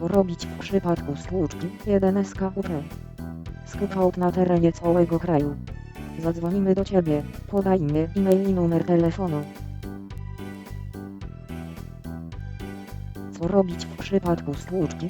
Co robić w przypadku stłuczki 1 SKUP? Aut na terenie całego kraju. Zadzwonimy do Ciebie. Podaj imię, e-mail i numer telefonu. Co robić w przypadku stłuczki?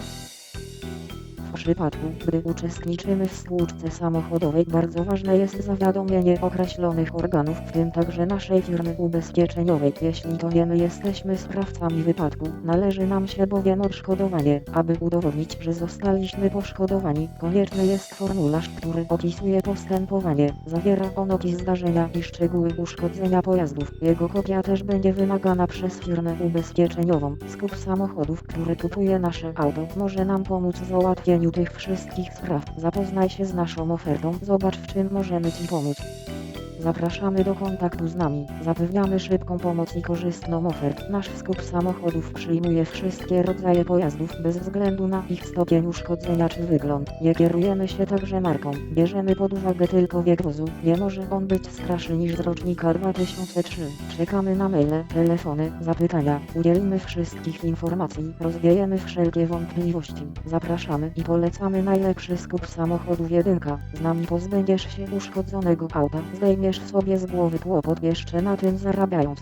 W przypadku, gdy uczestniczymy w stłuczce samochodowej bardzo ważne jest zawiadomienie określonych organów, w tym także naszej firmy ubezpieczeniowej. Jeśli to nie my jesteśmy sprawcami wypadku, należy nam się bowiem odszkodowanie. Aby udowodnić, że zostaliśmy poszkodowani, konieczny jest formularz, który opisuje postępowanie. Zawiera on opis zdarzenia i szczegóły uszkodzenia pojazdów. Jego kopia też będzie wymagana przez firmę ubezpieczeniową. Skup samochodów, który kupuje nasze auto, może nam pomóc w załatwieniu tych wszystkich spraw. Zapoznaj się z naszą ofertą, zobacz w czym możemy Ci pomóc. Zapraszamy do kontaktu z nami. Zapewniamy szybką pomoc i korzystną ofert. Nasz skup samochodów przyjmuje wszystkie rodzaje pojazdów bez względu na ich stopień uszkodzenia czy wygląd. Nie kierujemy się także marką. Bierzemy pod uwagę tylko wiek wozu. Nie może on być starszy niż z rocznika 2003. Czekamy na maile, telefony, zapytania. Udzielimy wszystkich informacji. Rozwiejemy wszelkie wątpliwości. Zapraszamy i polecamy najlepszy skup samochodów jedynka. Z nami pozbędziesz się uszkodzonego auta. Zdejmiesz sobie z głowy kłopot jeszcze na tym zarabiając.